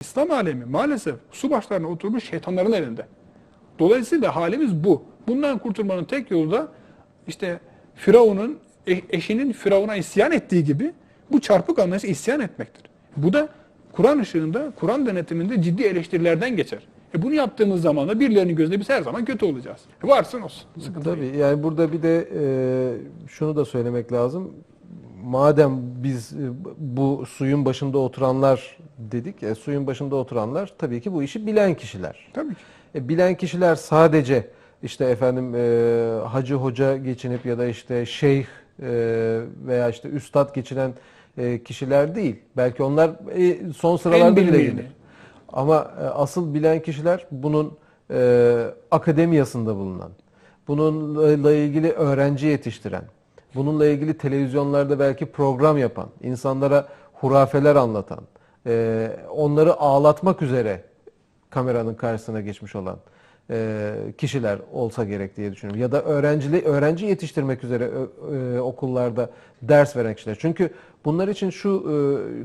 İslam alemi maalesef su başlarına oturmuş şeytanların elinde. Dolayısıyla halimiz bu. Bundan kurtulmanın tek yolu da işte Firavun'un e- eşinin Firavun'a isyan ettiği gibi bu çarpık anlayışa isyan etmektir. Bu da Kur'an ışığında, Kur'an denetiminde ciddi eleştirilerden geçer. E bunu yaptığımız zaman da birilerinin gözünde biz her zaman kötü olacağız. E varsın olsun. Sıkıntı Tabii değil. yani burada bir de e, şunu da söylemek lazım. Madem biz e, bu suyun başında oturanlar dedik, e, suyun başında oturanlar tabii ki bu işi bilen kişiler. Tabii ki. E, bilen kişiler sadece işte efendim e, hacı hoca geçinip ya da işte şeyh e, veya işte üstad geçinen e, kişiler değil. Belki onlar e, son sıralarda bile gelir. Ama e, asıl bilen kişiler bunun e, akademiyasında bulunan, bununla ilgili öğrenci yetiştiren, bununla ilgili televizyonlarda belki program yapan, insanlara hurafeler anlatan, e, onları ağlatmak üzere kameranın karşısına geçmiş olan e, kişiler olsa gerek diye düşünüyorum. Ya da öğrencili öğrenci yetiştirmek üzere e, okullarda ders veren kişiler. Çünkü bunlar için şu e,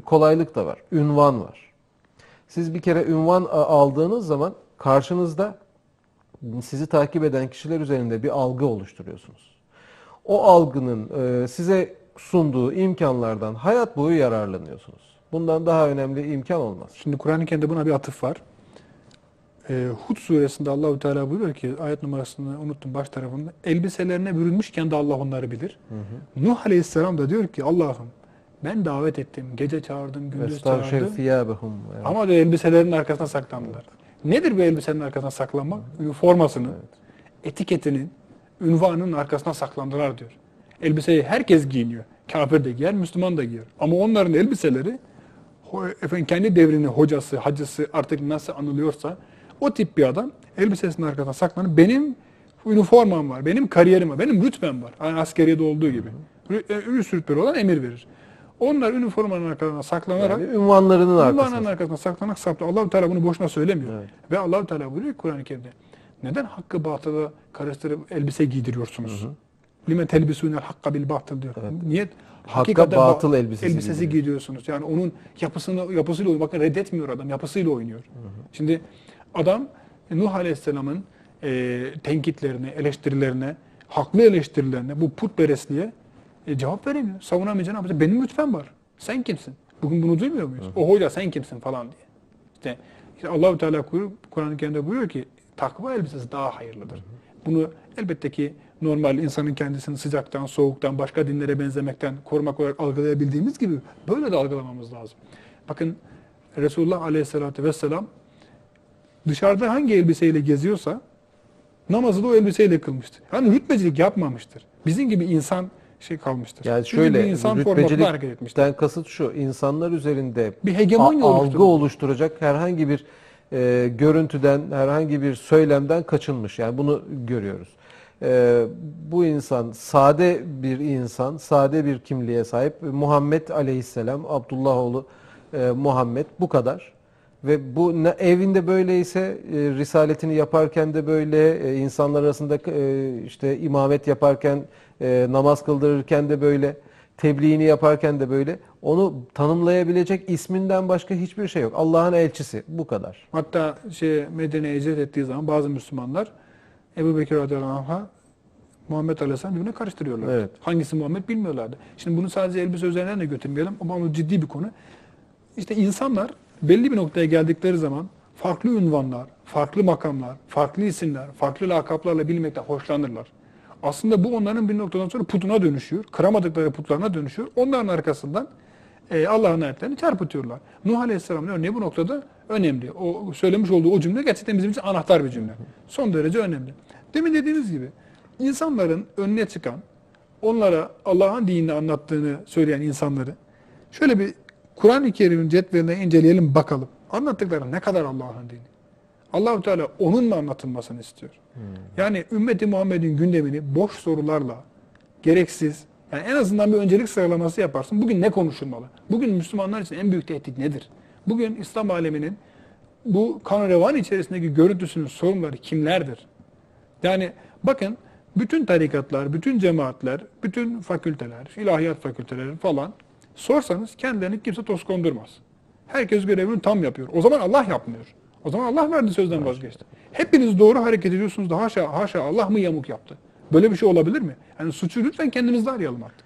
kolaylık da var. Ünvan var. Siz bir kere ünvan aldığınız zaman karşınızda sizi takip eden kişiler üzerinde bir algı oluşturuyorsunuz. O algının e, size sunduğu imkanlardan hayat boyu yararlanıyorsunuz. Bundan daha önemli imkan olmaz. Şimdi Kur'an-ı Kerim'de buna bir atıf var. Ee, Hud suresinde Allahu Teala buyuruyor ki ayet numarasını unuttum baş tarafında. Elbiselerine bürünmüşken de Allah onları bilir. Nuh Aleyhisselam da diyor ki Allah'ım ben davet ettim, gece çağırdım, gündüz Vestavşev çağırdım. Evet. Ama diyor elbiselerin arkasına saklandılar. Nedir bu elbisenin arkasına saklanmak? Formasını, etiketinin, ünvanının arkasına saklandılar diyor. Elbiseyi herkes giyiniyor. Kafir de giyer, Müslüman da giyer. Ama onların elbiseleri efendim kendi devrinin hocası, hacısı artık nasıl anılıyorsa o tip bir adam elbisesinin arkasına saklanıp benim üniformam var, benim kariyerim var, benim rütbem var. Yani askeriyede olduğu gibi. Üst rütbeli olan emir verir. Onlar üniformanın arkasına saklanarak Yani ünvanlarının Ünvanın arkasında. arkasına saklanak saptı. allah Teala bunu boşuna söylemiyor. Evet. Ve allah Teala buyuruyor Kur'an-ı Kerim'de. Neden hakkı batılı karıştırıp elbise giydiriyorsunuz? Lime telbisûnel hakka bil batıl diyor. Niye? Hakikaten batıl ba- elbisesi giydiriyor. giydiriyorsunuz. Yani onun yapısını yapısıyla oynuyor. Bakın reddetmiyor adam. Yapısıyla oynuyor. Şimdi adam Nuh Aleyhisselam'ın e, tenkitlerine, eleştirilerine, haklı eleştirilerine, bu putperestliğe e, cevap veremiyor. Savunamayacağını yapacak. Benim lütfen var. Sen kimsin? Bugün bunu duymuyor muyuz? O hoca sen kimsin falan diye. İşte, işte Allahu Teala Kur'an-ı Kerim'de buyuruyor ki takva elbisesi daha hayırlıdır. Bunu elbette ki normal insanın kendisini sıcaktan, soğuktan, başka dinlere benzemekten korumak olarak algılayabildiğimiz gibi böyle de algılamamız lazım. Bakın Resulullah Aleyhisselatü Vesselam dışarıda hangi elbiseyle geziyorsa namazı da o elbiseyle kılmıştır. Yani rütbecilik yapmamıştır. Bizim gibi insan şey kalmıştır. Yani Bizim şöyle gibi insan formatında hareket etmiştir. rütbecilikten kasıt şu. insanlar üzerinde Bir hegemonya algı oluşturacak herhangi bir e, görüntüden, herhangi bir söylemden kaçınmış. Yani bunu görüyoruz. E, bu insan sade bir insan, sade bir kimliğe sahip. Muhammed Aleyhisselam, Abdullahoğlu e, Muhammed bu kadar. Ve bu evinde böyleyse e, risaletini yaparken de böyle, e, insanlar arasında e, işte imamet yaparken, e, namaz kıldırırken de böyle, tebliğini yaparken de böyle. Onu tanımlayabilecek isminden başka hiçbir şey yok. Allah'ın elçisi bu kadar. Hatta şey Medine'ye hicret ettiği zaman bazı Müslümanlar Ebu Bekir radıyallahu anh'a Muhammed Aleyhisselam birbirine karıştırıyorlar. Evet. Hangisi Muhammed bilmiyorlardı. Şimdi bunu sadece elbise üzerinden de götürmeyelim ama bu ciddi bir konu. İşte insanlar belli bir noktaya geldikleri zaman farklı ünvanlar, farklı makamlar, farklı isimler, farklı lakaplarla bilmekten hoşlanırlar. Aslında bu onların bir noktadan sonra putuna dönüşüyor. Kıramadıkları putlarına dönüşüyor. Onların arkasından e, Allah'ın ayetlerini çarpıtıyorlar. Nuh Aleyhisselam'ın örneği bu noktada önemli. O söylemiş olduğu o cümle gerçekten bizim için anahtar bir cümle. Son derece önemli. Demin dediğimiz gibi insanların önüne çıkan, onlara Allah'ın dinini anlattığını söyleyen insanları şöyle bir Kur'an-ı Kerim'in cetveline inceleyelim bakalım. Anlattıkları ne kadar Allah'ın dini. Allahu Teala onunla anlatılmasını istiyor. Yani ümmeti Muhammed'in gündemini boş sorularla, gereksiz, yani en azından bir öncelik sıralaması yaparsın. Bugün ne konuşulmalı? Bugün Müslümanlar için en büyük tehdit nedir? Bugün İslam aleminin bu kan revan içerisindeki görüntüsünün sorunları kimlerdir? Yani bakın bütün tarikatlar, bütün cemaatler, bütün fakülteler, ilahiyat fakülteleri falan sorsanız kendilerini kimse toz kondurmaz. Herkes görevini tam yapıyor. O zaman Allah yapmıyor. O zaman Allah verdi sözden vazgeçti. Hepiniz doğru hareket ediyorsunuz da haşa haşa Allah mı yamuk yaptı? Böyle bir şey olabilir mi? Yani suçu lütfen kendimizde arayalım artık.